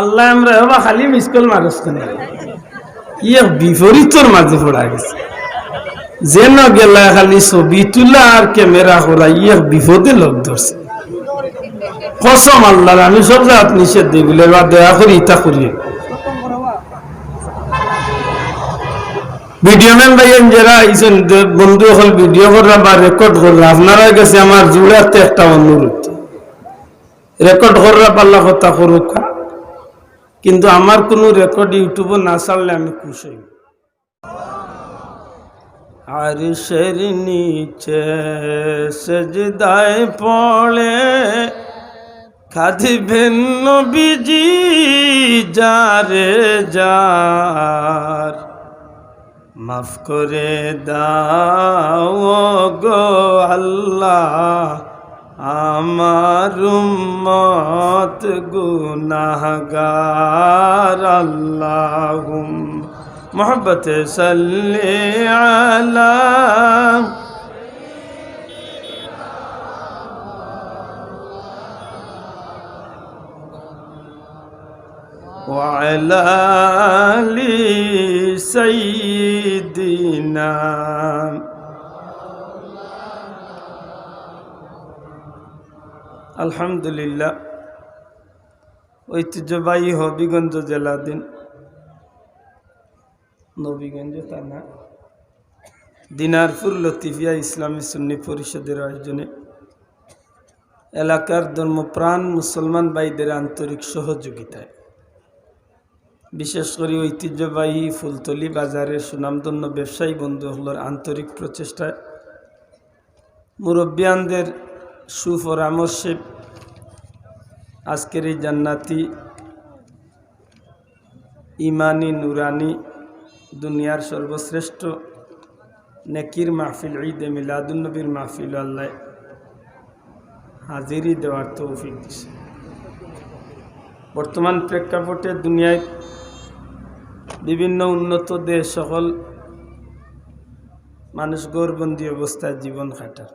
আল্লাহ আমরা হবা খালি মিসকল মানুষ কেন? ইয়ে বিপরীতর মাঝে পড়া গেছে। যেন গেলা খালি ছবি তোলা আর ক্যামেরা করা ইয়ে বিপদে লোক ধরছে। কসম আল্লাহ আমি সব জাত নিষেধ দিই বলে বা দয়া করি ইতা করিয়ে। ভিডিও ম্যান ভাইয়েন যারা আইছেন বন্ধু হল ভিডিও করা বা রেকর্ড করা আপনারা কাছে আমার জুড়াতে একটা অনুরোধ। রেকর্ড করা পাল্লা কথা করুক। কিন্তু আমার কোনো রেকর্ড ইউটিউবে না ছাড়লে আমি খুশি হই। আরিশের নিচে সেজদায় পড়ে খাদিবেন নবীজি যারে যার। মাফ করে দাও গো আল্লাহ আমার উম্মত গুনাহগার আল্লাহুম মোহব্বত সাল্লি আলা وعلى آل سيدنا আলহামদুলিল্লাহ। ঐতিহ্যবাহী হবিগঞ্জ জেলাধীন নবীগঞ্জ থানা, দিনারপুর লতিফিয়া ইসলামী সুন্নি পরিষদের আয়োজনে এলাকার ধর্মপ্রাণ মুসলমান ভাইদের আন্তরিক সহযোগিতায়, বিশেষ করে ঐতিহ্যবাহী ফুলতলি বাজারের সুনামধন্য ব্যবসায়ী বন্ধু বন্ধুগুলোর আন্তরিক প্রচেষ্টায় মুরব্বিয়ানদের সুপরামর্শে আজকের এই জান্নাতি ইমানি নুরানি দুনিয়ার সর্বশ্রেষ্ঠ নেকির মাহফিল, ঈদে মিলাদুন্নবীর মাহফিল, আল্লাহ হাজিরি দেওয়ার তৌফিক দিছে। বর্তমান প্রেক্ষাপটে দুনিয়ায় বিভিন্ন উন্নত দেশ, সকল মানুষ গৌরবন্দী অবস্থায় জীবন কাটার।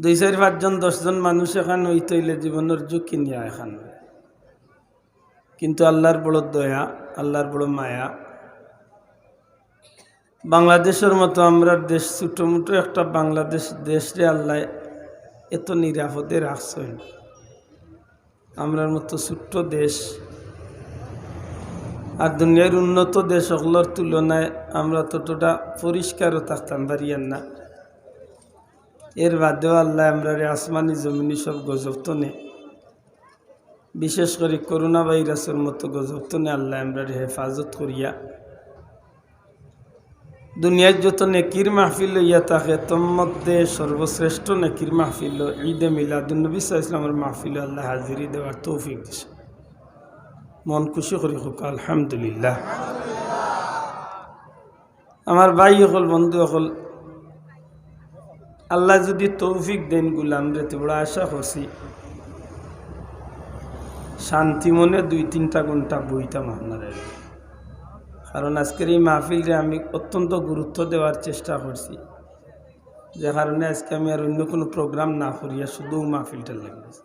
দুই, চার পাঁচজন দশজন মানুষ এখন ওই তৈলে জীবনের ঝুঁকি নিয়ে এখান। কিন্তু আল্লাহর বড় দয়া, আল্লাহর বড় মায়া। বাংলাদেশের মতো আমরা দেশ ছোটোমোটো একটা বাংলাদেশ, দেশরে আল্লাহ এত নিরাপদে রাখছেন। আমরার মতো ছোট্ট দেশ। আর দুনিয়ার উন্নত দেশগুলোর তুলনায় আমরা ততটা পরিষ্কারও থাকতাম পারিয়ান না। এর বাদেও আল্লাহ আমরা আসমানি জমিনি সব গজব তো নে। বিশেষ করে করোনা ভাইরাসের মতো গজব তো নে আল্লাহ আমরা হেফাজত করিয়া। দুনিয়ার যত নেকির মাহফিল ইয়া থাকে তন্মধ্যে সর্বশ্রেষ্ঠ নেকির মাহফিল ঈদে মিলাদুলনবী ইসলামের মাহফিল আল্লাহ হাজিরি দেওয়ার তৌফিক দিছে। মন খুশি করি হোক, আলহামদুলিল্লাহ। আমার ভাই হল বন্ধু হল আল্লাহ যদি তৌফিক দেন গুলাম রেতে বড় আশা করছি। শান্তি মনে দুই তিনটা ঘণ্টা বইতাম আপনারা কারণ আজকের এই মাহফিলরে আমি অত্যন্ত গুরুত্ব দেওয়ার চেষ্টা করছি। যে কারণে আজকে আমি আর অন্য কোনো প্রোগ্রাম না করিয়া শুধু মাহফিলটা লেগেছি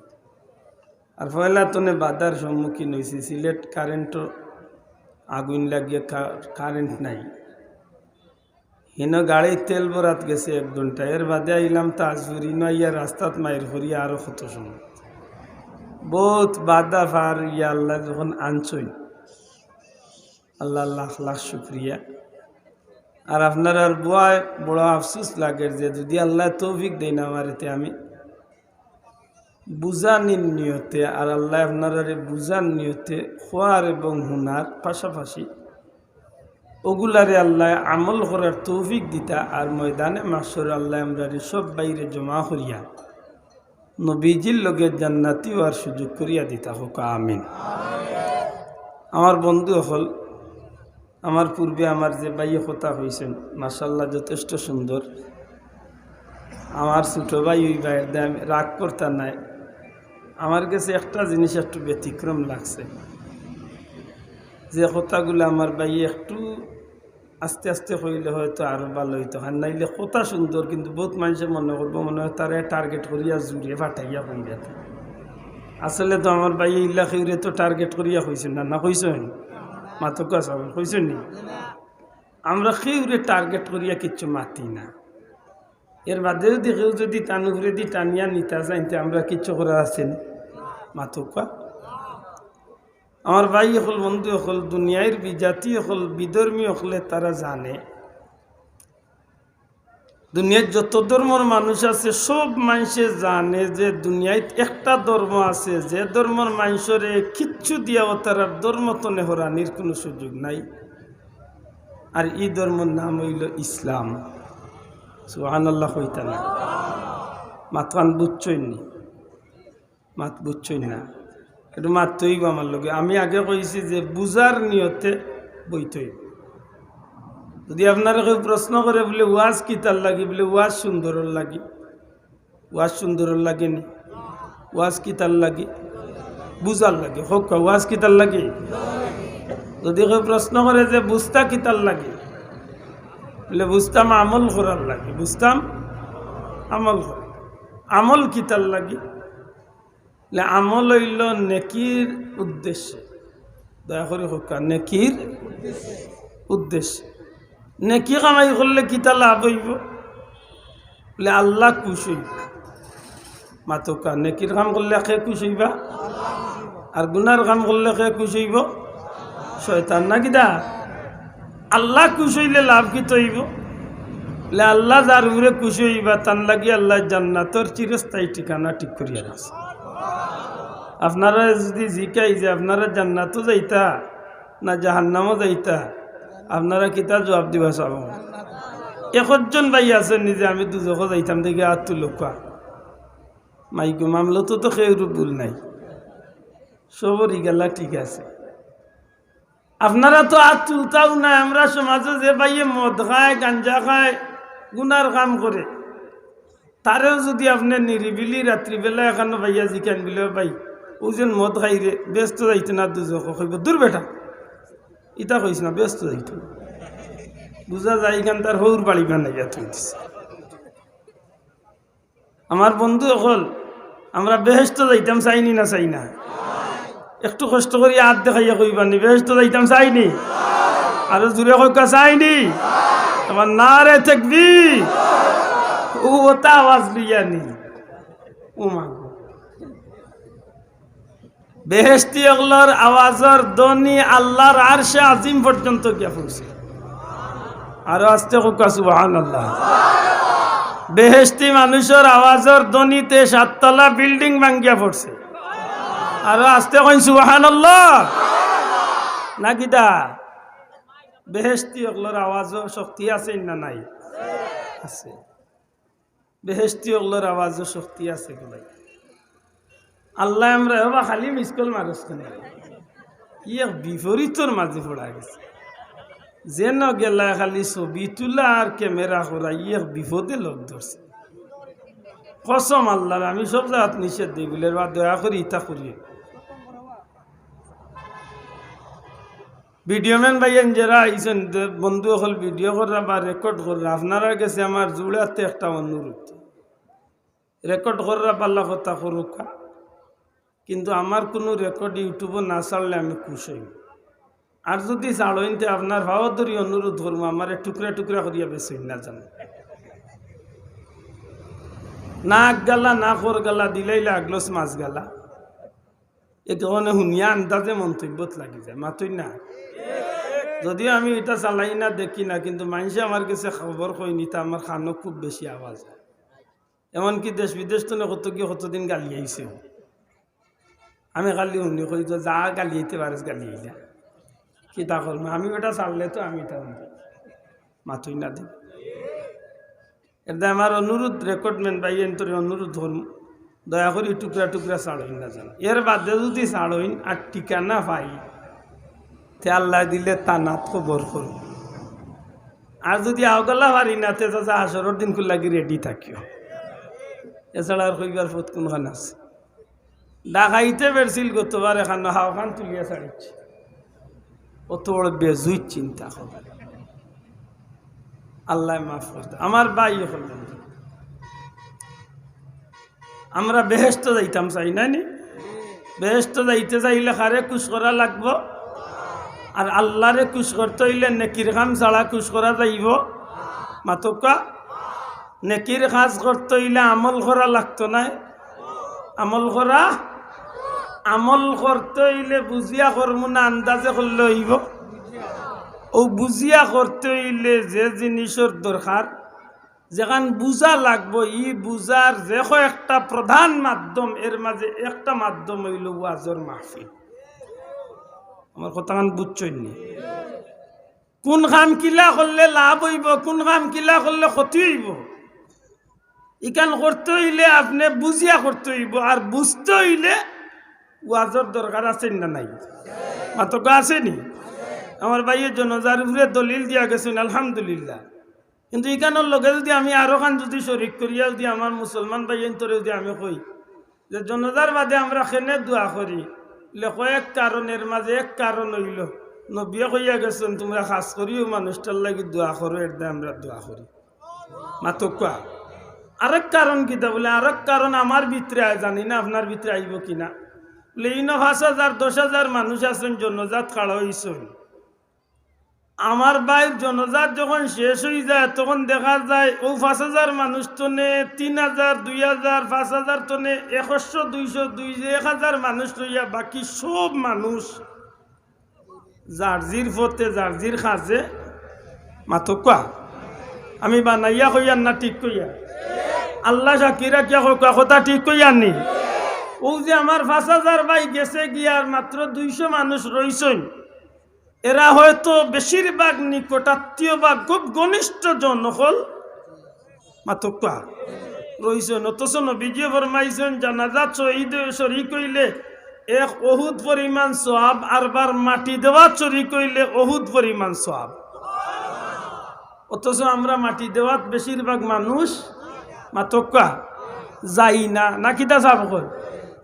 আর পয়লা তনে বাধার সম্মুখীন হয়েছি সিলেট কারেন্টও আগুন লাগিয়ে কারেন্ট নাই। হিন গাড়ি তেল বরাত গেছে এক ঘণ্টা এর বাদে আইলাম তাজপুরি নইয়া রাস্তাত মায়ের হরিয়া আরও কত সময়। বহুত বাধা ফার ইয়া আল্লাহ যখন আনছই। আল্লাহ লাখ লাখ শুক্রিয়া। আর আপনার আর বুয়ায় বড় আফসোস লাগে যে যদি আল্লাহ তৌফিক দেয় না আমার এতে আমি বুঝানির নিয়তে, আর আল্লাহ আপনার বুঝার নিয়তে, খোয়ার এবং হুনার পাশাপাশি ওগুলারে আল্লাহ আমল করার তৌফিক দিতা আর ময়দানে মাসর আল্লাহ আমরা সব বাইরে জমা করিয়া নবীজির লগে জান্নাতি হওয়ার সুযোগ করিয়া দিতা হোক, আমিন। আমার বন্ধু হল, আমার পূর্বে আমার যে ভাই কথা হয়েছেন মাসাল্লাহ যথেষ্ট সুন্দর। আমার ছোটো ভাই ওই ভাইয়ের দাম রাগ করতার নাই। আমার কাছে একটা জিনিস একটু ব্যতিক্রম লাগছে। যে কথাগুলো আমার ভাই একটু আস্তে আস্তে হইলে হয়তো আরও ভালো হইতো। আর নাইলে কথা সুন্দর, কিন্তু বহুত মানুষে মনে করব মনে হয় তারা টার্গেট করিয়া জুড়িয়ে ফাটাইয়া হইয়া আসলে তো আমার ভাই ইল্লা খেউরে তো টার্গেট করিয়া কইছেন না না কইছেন মাতকা সাহেব কইছেন নি আমরা খেউরে টার্গেট করিয়া কিচ্ছু মাতি না। এর বাদে যদি কেউ যদি টানুঘুরে দি টানিয়া নিতা চাইতে আমরা কিচ্ছু করার আছেন মাতকা আমার ভাই হল, বন্ধু হল, দুনিয়ার বিজাতি হল, বিধর্মী হলে তারা জানে। দুনিয়ার যত ধর্মর মানুষ আছে, সব মানুষে জানে যে দুনিয়ায় একটা ধর্ম আছে। যে ধর্মর মানুষরে কিচ্ছু দিয়াও তারা ধর্ম তো নেহরানির কোনো সুযোগ নাই। আর এই ধর্মের নাম হইল ইসলাম। সুহান আল্লাহ হইতা না মাতকান বুঝছই নি? মাত বুঝছই না। একটু মাতইব আমার লগে। আমি আগে কইছি যে বুজার নিয়তে বইতইব যদি আপনারা কেউ প্রশ্ন করে বলে ওয়াজ কি তার লাগি? বলে ওয়াজ সুন্দর লাগি? ওয়াজ সুন্দর লাগে নি? ওয়াজ কি তার লাগি? বুঝার লাগে? হোক ওয়াজ কি তার লাগে? যদি কেউ প্রশ্ন করে যে বুঝতা কি তার লাগে? বলে বুঝতাম আমল করার লাগে? বুঝতাম আমল করা আমল কি তার লাগে? আমল হইল নেকির উদ্দেশ্যে। দয়া করে হোক নেকির উদ্দেশ্যে। নেকি কামাই করলে কিতা লাভ হইব? বলে আল্লাহ খুশ হইব। মাতকা নেকির কাম করলে কে খুশ হইবা? আর গুনার কাম করলে খে খুশ হইব? শয়তান না কিতা আল্লাহ খুশ হইলে লাভ কি বলে আল্লাহ যার উপরে খুশি হইবা তান লাগি আল্লাহ জান্নাতর চিরস্থায়ী ঠিকানা ঠিক করিয়া আছে আপনারা যদি জিকাই যে আপনারা জান্নাতও যাইতা না জাহান্নামও যাইতা, আপনারা কিতা জবাব দিবা চাব? একজন ভাই আছে নিজে, আমি দুজকো যাইতাম দেখি আর তো লোকা মাইকো মামলাতো তো সেউর ভুল নাই। সবরই গেলা ঠিক আছে। আপনারা তো আর তুলতাও না আমরা সমাজে যে ভাইয়ে মদ খায়, গাঞ্জা খায়, গুনার কাম করে তারেও যদি আপনি নিরিবিলি রাত্রিবেলা এখানে ভাইয়া জিকান বিলে ভাই ও যেন মদ খাই রে ব্যস্ত যাইতে না দুজক, কইব দূর বেটা। ইটা কইস না, ব্যস্ত যাইতো। বুঝা যায় এখান তার হৌর বাড়ি বানাইয়া তুলতেছে আমার বন্ধু হল আমরা বেহেস্ত যাইতাম, চাইনি না চাই না একটু কষ্ট করি হাত দেখাইয়া কইবানি বেহেস্ত যাইতাম, চাইনি? আরও জুড়ে কইকা চাইনি? আমার না রে থাকবি। ও ওটা আওয়াজ লইয়া নি ও বেহেস্তি অগলর আওয়াজর দনি আল্লাহর আরশে আজিম পর্যন্ত গিয়া পৌঁছে। আরও আসতে সুবহান আল্লাহ বেহেস্তি মানুষের আওয়াজর দনিতে সাততলা বিল্ডিং ভাঙ্গিয়া পড়ছে। আরও আসতে কইন সুবহান আল্লাহ না কিতা বেহেস্তি অগলর আওয়াজও শক্তি আছে না নাই? আছে। বেহেস্তি ওগুলোর আওয়াজও শক্তি আছে গুলাই আল্লাহ আমরা বা খালি মিসকল মানুষ কেন? এক বিপরীতর মাঝে পড়া গেছে। যেন গেলা খালি ছবি তুলা আর ক্যামেরা করা ই এক বিপদে লোক ধরছে। কসম আল্লাহর, আমি সব জায়গা নিষেধ দিই বলে দয়া করি, ইতা করিয়ে ভিডিও ম্যান ভাইয়েন যারা আইসেন বন্ধু হল ভিডিও করা বা রেকর্ড করা আপনারা গেছে আমার জুড়াতে একটা অনুরোধ রেকর্ড করা পাল্লা কথা করুকা কিন্তু আমার কোনো রেকর্ড ইউটিউবে না ছাড়লে আমি খুশ হই আর যদি ছাড়ইনতে আপনার ভাবদরি অনুরোধ করব আমার টুকরা টুকরা করিয়া বেশি না জানো নাক গালা না খর গালা দিলাইলে আগলস মাছ গালা এই কারণে শুনিয়া আন্দাজে মন্তব্যত লাগি যায়, মাতই না? যদিও আমি এটা চালাই না, দেখি না, কিন্তু মানুষে আমার কাছে খবর কই নিতা আমার খানো খুব বেশি আওয়াজ হয়। এমনকি দেশ বিদেশ তো কত কি কতদিন গালি আইছে? আমি গালি শুনি কই তো যা গালি আইতে পারিস গালি আইলা। কি তা করব আমি ওটা চাললে তো আমি তা মাথুই না দিই এটা আমার অনুরোধ রেকর্ডমেন্ট বাই এন্তর অনুরোধ ধরুন দয়া করে টুকরা টুকরা ছাড়ইন না জানো এর বাদে যদি ছাড়ইন আর ঠিকানা পাই, তে আল্লাহ দিলে তা নাত খবর করুন আর যদি আওগালা পারি না, তে চাচা আসরের দিন লাগি রেডি থাকিও। এছাড়া আর কইবার পথ কোনখান আছে? ডাকাইতে বেরছিল গতবার এখান হাওখান তুলিয়া ছাড়িচ্ছে অত বড় বেজুই চিন্তা করবে আল্লাহ মাফ করতে আমার ভাই হলেন আমরা বেহেস্ত যাইতাম, চাই না নি? বেহেস্ত যাইতে চাইলে খারে কুশ করা লাগব? আর আল্লাহরে কুশ করতে হইলে নেকির খাম ছাড়া কুশ করা যাইব। মাতকা, নেকির কাজ করতে হইলে আমল করা লাগতো না? আমল করা? আমল করতে হইলে বুঝিয়া করব না আন্দাজে করলে হইব। ও বুঝিয়া করতে হইলে যে জিনিসের দরকার যেখান বুঝা লাগবো, ই বুঝার যে একটা প্রধান মাধ্যম, এর মাঝে একটা মাধ্যম হইল ওয়াজর মাহফিল। আমার কথাখান বুঝছই নি? কোন কাম কিলা করলে লাভ হইব, কোন কাম কিলা করলে ক্ষতি হইব? ইকান করতে হইলে আপনি বুঝিয়া করতে হইব, আর বুঝতে হইলে ওয়াজর দরকার আছে না নাই? মাত্র আছে নি? আমার ভাইয়ের জন্য যার উপরে দলিল দিয়া গেছেন, আলহামদুলিল্লাহ। কিন্তু ইকানোর লগে যদি আমি আরও খান যদি শরিক করিয়া যদি আমার মুসলমান ভাইয়ের তোরে যদি আমি কই যে জনতার বাদে আমরা খেনে দোয়া করি? এক কারণের মাঝে এক কারণ হইল, নবিয়া কইয়া গেছেন তোমরা খাস করিও মানুষটার লাগি দোয়া করো এর আমরা দোয়া করি। মাতো কোয়া আরেক কারণ কিতা বলে? আরেক কারণ আমার ভিতরে জানি না আপনার ভিতরে আইব কিনা বলে ইন পাঁচ হাজার দশ হাজার মানুষ আছেন জনজাত কাড়া হইছেন আমার বাইর জনজাত যখন শেষ হয়ে যায়, তখন দেখা যায়, ও পাঁচ হাজার মানুষ টনে, তিন হাজার, দুই হাজার, পাঁচ হাজার টনে, একশো, দুইশো দুই এক হাজার মানুষ লইয়া বাকি সব মানুষ জার্জির ফতে জার্জির খাজে মাথকা আমি বানাইয়া কইয়ার না ঠিক কইয়া? আল্লাহ সাকিরা কিয়া কথা ঠিক কইয়ার নি? ও যে আমার পাঁচ হাজার বাই গেছে গিয়ার মাত্র দুইশো মানুষ রইছেন। এরা হয়তো বেশিরভাগ নিকটাত্মীয় বা খুব ঘনিষ্ঠ জন হল মাতকা রইছেন, অথচ নবীজি ফরমাইছেন, জানাজা শহীদ শরী কইলে এক অহুদ পরিমাণ সোয়াব আরবার মাটি দেওয়া চুরি কইলে অহুদ পরিমাণ সোয়াব অথচ আমরা মাটি দেওয়াত বেশিরভাগ মানুষ মাতকা যাই না না কিতা কর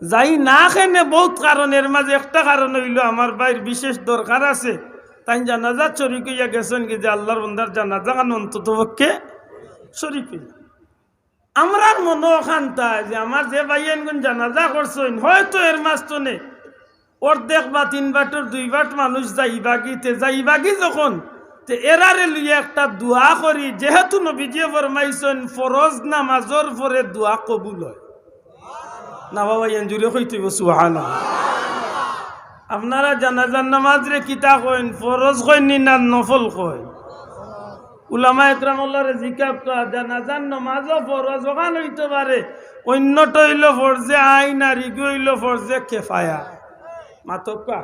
যাই না খেনে বহুত কারণের মাঝে একটা কারণ হইল, আমার বাইর বিশেষ দরকার আছে। তাই জানাজা চুরি কইয়া গেছেন কি যে আল্লাহর বন্দার জানাজা কান অন্তত পক্ষে চুরি কইয়া আমরার মনে ওখানটা যে আমার যে ভাইয়েন গুণ জানাজা করছেন, হয়তো এর মাঝতনে অর্ধেক বা তিন বাটের, দুই বাট মানুষ যাইবাগিতে যাইবাগি যখন, তে এরারে লইয়া একটা দোয়া করি। যেহেতু নবীজিয়ে ফরমাইছেন, ফরজ নামাজর পরে দোয়া কবুল হয়। না বাবা এনজুরি হইতে সুহানা আপনারা জানাজার নামাজ রে কিতা কইন, ফরজ কইন না নফল কইন? উলামা একরামুল্লাহরে জিকাব কা জানাজার নামাজও ফরজ, ওখান হইতে পারে। অন্যটা হইল ফরজে আইন, আর ইগু হইল ফরজে কেফায়া। মাতকা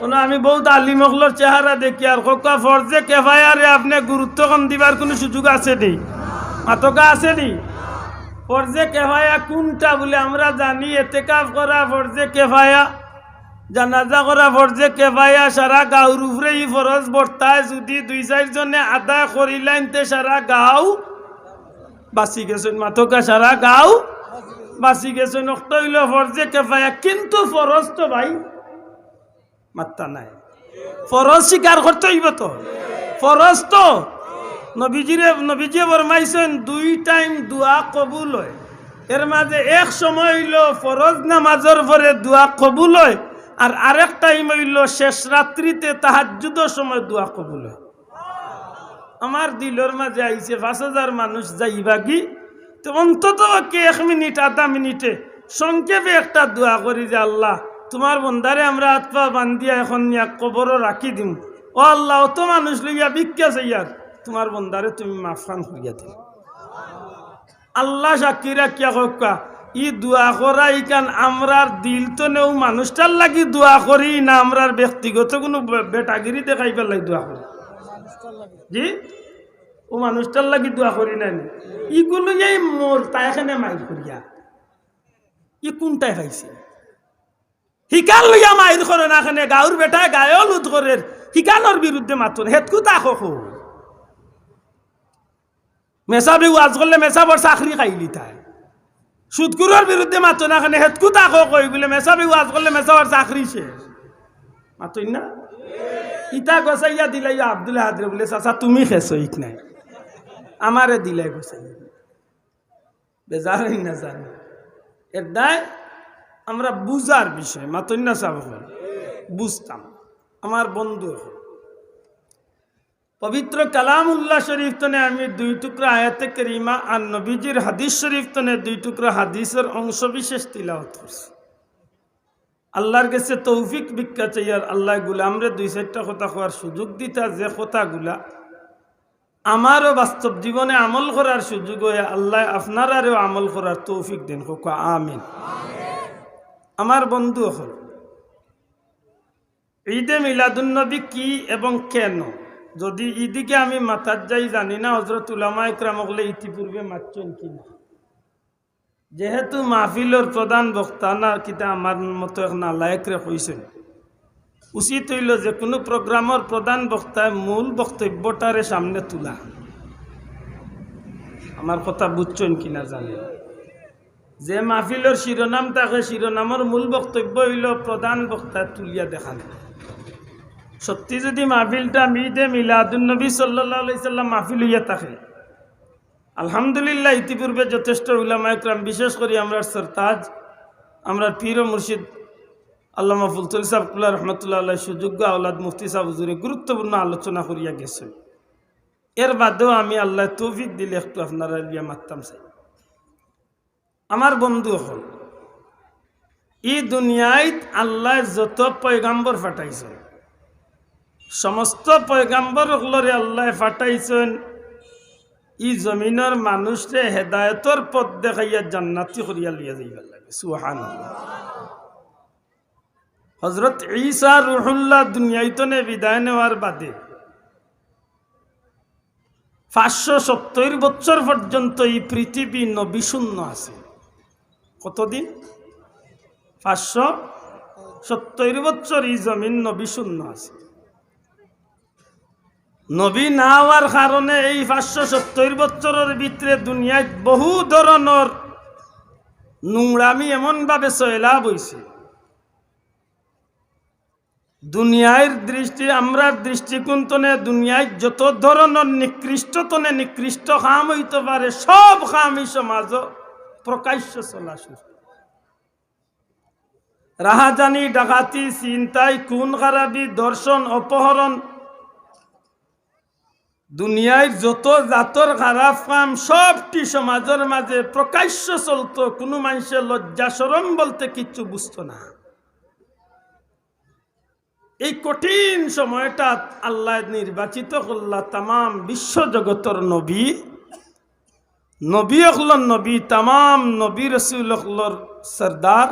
কোনো আমি বহুত আলিমকলর চেহারা দেখি, আর কোকা ফরজে কেফায়ারে আপনি গুরুত্ব কম দিবার কোনো সুযোগ আছে নি? মাতকা আছে নি? ফরজে কেফায়া কোনটা বলে আমরা জানি, এতেকাফ করা ফরজে কেফায়া, জানাজা করা ফরজে কেফায়া, সারা গাঁর উপরে ই ফরজ, বর্তায় যদি দুই চারজনে আদায় করিলাইনতে সারা গাঁও বাঁচি গেছেন, মাথকা সারা গাঁও বাঁচি গেছেন অক্ত হইল ফরজে কেফায়া, কিন্তু ফরজ তো ভাই মাত্তা নাই। ফরজ স্বীকার করতে হইব তো। ফরজ তো নবীজিরে নবীজি বরমাইছেন, দুই টাইম দোয়া কবুল হয়। এর মাঝে এক সময় হইল ফরজ নামাজের পরে দোয়া কবুল হয়, আর আরেক টাইম হইল শেষ রাত্রিতে তাহাজুদের সময় দোয়া কবুল হয়। আমার দিলর মাঝে আইছে, পাঁচ হাজার মানুষ যাইবা কি? তো অন্তত এক মিনিট, আধা মিনিটে সংক্ষেপে একটা দোয়া করি যে, আল্লাহ, তোমার বন্ধারে আমরা পা বান্ধিয়া এখন নিয়া কবরও রাখি দিম। ও আল্লাহ অত মানুষ লইয়া ভিক্ষা চাইয়ার তোমার বন্ধারে তুমি মাফান করিয়া দিল। আল্লাহ সাক্ষীরা কিয়া হকা ই দোয়া করা ইকান আমরার দিল তো নেও, মানুষটার লাগি দোয়া করি, না আমরার ব্যক্তিগত কোনো বেটাগিরি দেখাই পেলাই দোয়া করি? জি? ও মানুষটার লাগি দোয়া করি না। ইগুলো এই মোর তাই এখানে মাইর করিয়া, ই কোনটাই খাইছে শিকান লইয়া মাইর করে না এখানে গাঁর বেটা গায়েও লুট করে শিকানোর বিরুদ্ধে মাতুন, হেতকু তা খো মেসাবি ওয়াজ করলে মেসাবর চাকরি খাইলি তাই। সুদকুরের বিরুদ্ধে মাতো না খানে হেতকু তাকো কই বলে মেসাবি ওয়াজ করলে মেসাবর চাকরি শেষ। মাতই না? ইটা গসাইয়া দিলাই আব্দুল হাদরে বলে, চাচা, তুমি খেছো ইক নাই। আমারে দিলাই গসাইয়া বেজার না জানি এর দায় আমরা বুজার বিষয় মাতন্যা সাহেব হল বুঝতাম। আমার বন্ধু হল পবিত্র কালামুল্লাহ শরীফ তনে আমি দুই টুকরা আয়াতে করিমা আর নবীজির হাদিস শরীফ তনে দুই টুকরা হাদিসের অংশ বিশেষ তিলাওয়াত করছি। আল্লাহর কাছে তৌফিক ভিক্ষা চাই আর আল্লাহ গুলামরে দুই চারটা কথা হওয়ার সুযোগ দিতা, যে কথাগুলা আমারও বাস্তব জীবনে আমল করার সুযোগ হয়ে আল্লাহ আপনারারও আমল করার তৌফিক দেন। হোক আমিন। আমার বন্ধু হল, ঈদে মিলাদুন্নবী কি এবং কেন? যদি ইদিকে আমি মাতার যাই জানি না হজরত উলামা ইকরাম হলে ইতিপূর্বে মারছেন কি না যেহেতু মাহফিলর প্রধান বক্তা না, কিতা আমার মতো এক নালায়করে কইছেন উচিত হইল যে কোনো প্রোগ্রামের প্রধান বক্তায় মূল বক্তব্যটারে সামনে তোলা। আমার কথা বুঝছেন কিনা জানি। যে মাহফিলের শিরোনাম থাকে শিরোনামের মূল বক্তব্য হইল প্রধান বক্তা তুলিয়া দেখানো সত্যি যদি মাহফিলটা মিদে মিলাদুন্নবী সাল্লাহ সাল্লাম মাহফিল হইয়া থাকে, আলহামদুলিল্লাহ ইতিপূর্বে যথেষ্ট উলামা একরাম বিশেষ করে আমরা সরতাজ, আমরা পীর ও মুর্শিদ, আল্লামা ফুলতুল সাহকুল্লাহ রহমতুল্লাহ আল্লাহ সুযোগ্য আওলাদ মুফতি সাহ হুজুরে গুরুত্বপূর্ণ আলোচনা করিয়া গেছে। এর বাদেও আমি আল্লাহ তৌফিক দিলে একটু আপনারা বিয়া মারতাম চাই। আমার বন্ধু হল ই দুনিয়ায় আল্লাহ যত পয়গাম্বর ফাটাইছেন সমস্ত পয়গাম্বর হলরে আল্লাহ ফাটাইছেন। ই জমিনের মানুষে হেদায়তর পথ দেখাইয়া জান্নাতি করিয়া লিয়া যাইবার লাগে। সুহান হজরত ঈসা রুহুল্লাহ দুনিয়াইতনে বিদায় নেওয়ার বাদে পাঁচশো সত্তর বছর পর্যন্ত এই পৃথিবী নবিশূন্য আছে। কতদিন? পাঁচশো সত্তর বছর এই জমিন নবিশূন্য আছে। নবী না হওয়ার কারণে এই পাঁচশো সত্তর বছরের ভিতরে দুনিয়ায় বহু ধরনের নোংরামি এমনভাবে সয়লাভ হয়েছে দুনিয়ার দৃষ্টি আমরা দৃষ্টিকোণ তনে দুনিয়ায় যত ধরনের নিকৃষ্টতনে নিকৃষ্ট কাম হইতে পারে, সব কামই সমাজ প্রকাশ্য চলা রাহাজানি, ডাকাতি চিন্তাই খুন, খারাপি দর্শন অপহরণ দুনিয়ায় যত জাতর খারাপ কাম সবটি সমাজের মাঝে প্রকাশ্য চলত, কোনো মানুষের লজ্জা সরম বলতে কিচ্ছু বুঝতো না। এই কঠিন সময়টা আল্লাহ নির্বাচিত করলা তাম বিশ্ব জগতর নবী। নবী অখলর নবী তাম নবী রসুল অখলর সর্দার।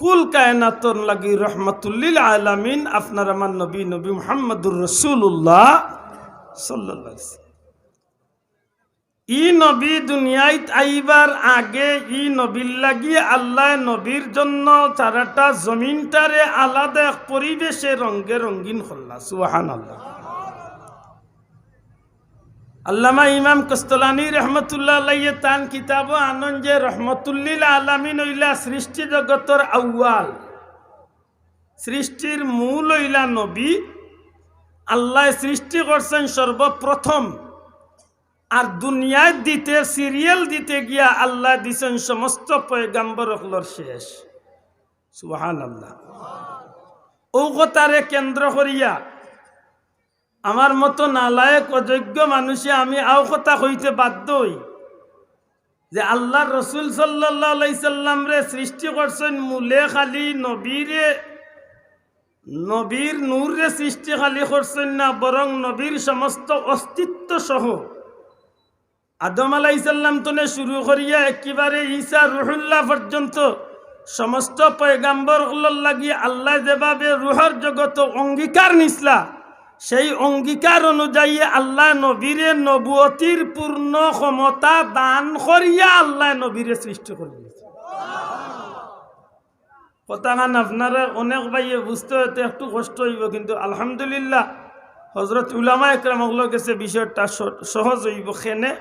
কুল কায়নাতর লাগি রহমতুল্লিল আলামিন, আপনার আমার নবী নবী মোহাম্মদুর রসুল্লাহ ই নবী দুনিয়ায় আইবার আগে ই নবীর লাগি আল্লাহ নবীর জন্য চারাটা জমিনটারে আলাদা এক পরিবেশে রঙ্গে রঙ্গিন করলা সুহান আল্লাহ আল্লামা ইমাম কস্তলানি রহমতুল্লাহ তান কিতাব আনন্দ রহমতুল্লিল আলামিন হইলা সৃষ্টি জগতর আউয়াল। সৃষ্টির মূল হইলা নবী আল্লাহ সৃষ্টি করছেন সর্বপ্রথম। আর দুনিয়ায় দিতে, সিরিয়াল দিতে গিয়া আল্লাহ দিছেন সমস্ত পয়গাম্বর হলর শেষ। সুহান আল্লাহ ও কথারে কেন্দ্র করিয়া আমার মতো নালায়ক, অযোগ্য মানুষে আমি আও হইতে বাধ্য হই যে আল্লাহ রসুল সাল্লাহ সাল্লাম রে সৃষ্টি করছেন মূলে খালি নবীরে নবীর নূরে সৃষ্টি খালি করছেন না, বরং নবীর সমস্ত অস্তিত্ব সহ। আদম আলাইসাল্লাম তনে শুরু করিয়া একেবারে ঈসা রুহুল্লাহ পর্যন্ত সমস্ত পয়গাম্বর লাগি আল্লাহ যেভাবে রুহর জগত অঙ্গীকার নিসলা, সেই অঙ্গীকার অনুযায়ী আল্লাহ নবীরে নবুয়তির পূর্ণ ক্ষমতা দান করিয়া আল্লাহ নবীরে সৃষ্টি করে দিয়েছে কথাখান আপনারা অনেক ভাইয়ে বুঝতে হয়তো একটু কষ্ট হইব, কিন্তু আলহামদুলিল্লাহ হজরত উলামা একরামগুলো গেছে বিষয়টা সহজ হইব খেনে।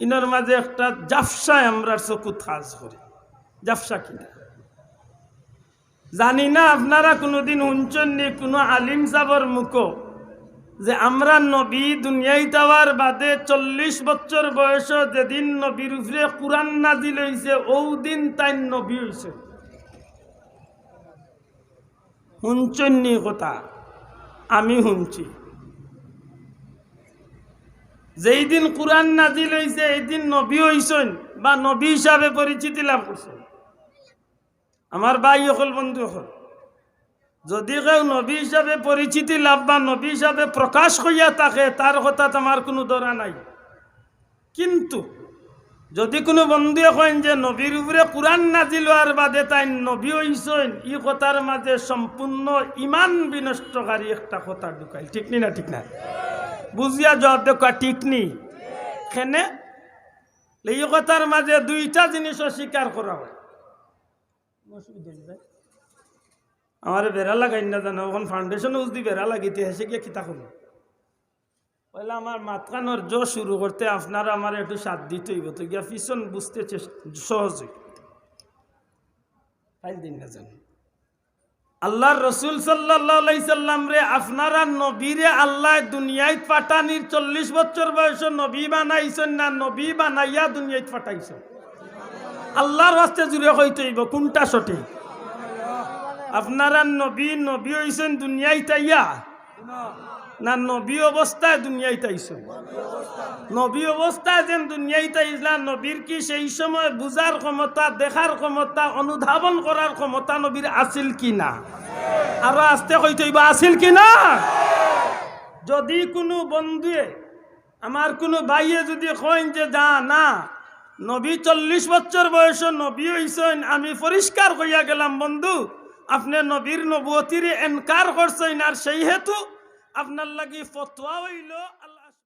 ইনার মাঝে একটা জাফসায় আমরা চকুত কাজ করি। জাফসা কিনা জানি না আপনারা কোনোদিন শুনছেন নি, কোনো আলিম সাবর মুখ, যে আমরা নবী দুনিয়ায় যাওয়ার বাদে চল্লিশ বছর বয়স যেদিন নবীর উপরে কোরআন নাজিল হয়েছে ও দিন তাই নবী হয়েছে শুনছন্নি কথা। আমি শুনছি যেই দিন কোরআন নাজিল হয়েছে এই দিন নবী হইছেন বা নবী হিসাবে পরিচিতি লাভ করছেন। আমার ভাই অকল, বন্ধু অকল। যদি কেউ নবী হিসাবে পরিচিতি লাভ বা নবী হিসাবে প্রকাশ করিয়া থাকে, তার কথা আমার কোনো দরা নাই। কিন্তু যদি কোনো বন্ধুয়ে কইন যে নবীর উপরে কোরআন নাজিল হওয়ার বাদে তাই নবী হইছেন ই কথার মাঝে সম্পূর্ণ ইমান বিনষ্টকারী একটা কথা ঢুকাইল। ঠিক নি না ঠিক না? বুঝিয়া জবাব দেখা ঠিক নি? খেনে এই কথার মাঝে দুইটা জিনিস অস্বীকার করা হয়। আমার বেড়া লাগাই না জানো এখন ফাউন্ডেশন যদি বেড়া লাগিতে হেসে গিয়ে কিতা করব পয়লা আমার মাতকানোর জো শুরু করতে আপনারা আমার একটু সাথ দিতে হইব। তো গিয়া পিছন বুঝতে সহজ ফাইল দিন না জানো। আল্লাহর রসুল সাল্লাম রে, আপনারা নবীরে আল্লাহ দুনিয়ায় পাঠানির চল্লিশ বছর বয়স নবী বানাইছেন না নবী বানাইয়া দুনিয়ায় পাঠাইছেন? আল্লাহর হস্তে জুড়ে হইতে হইব, কোনটা সঠিক? আপনারা নবী নবী হইছেন দুনিয়ায় তাইয়া? না, নবী অবস্থায় দুনিয়ায় তাইছেন নবী অবস্থায় যেন দুনিয়ায় তাইছিলাম নবীর কি সেই সময় বুঝার ক্ষমতা, দেখার ক্ষমতা, অনুধাবন করার ক্ষমতা নবীর আছিল কি না? আরও আসতে কইতে হইব, আছিল কি না? যদি কোনো বন্ধুয়ে, আমার কোনো ভাইয়ে যদি কইন যে, যা, না, নবী চল্লিশ বছর বয়স নবী হইছেন, আমি পরিষ্কার কইয়া গেলাম, বন্ধু, আপনি নবীর নবতিরে এনকার করছেন, আর সেই হেতু আপনার লাগি ফতোয়া হইল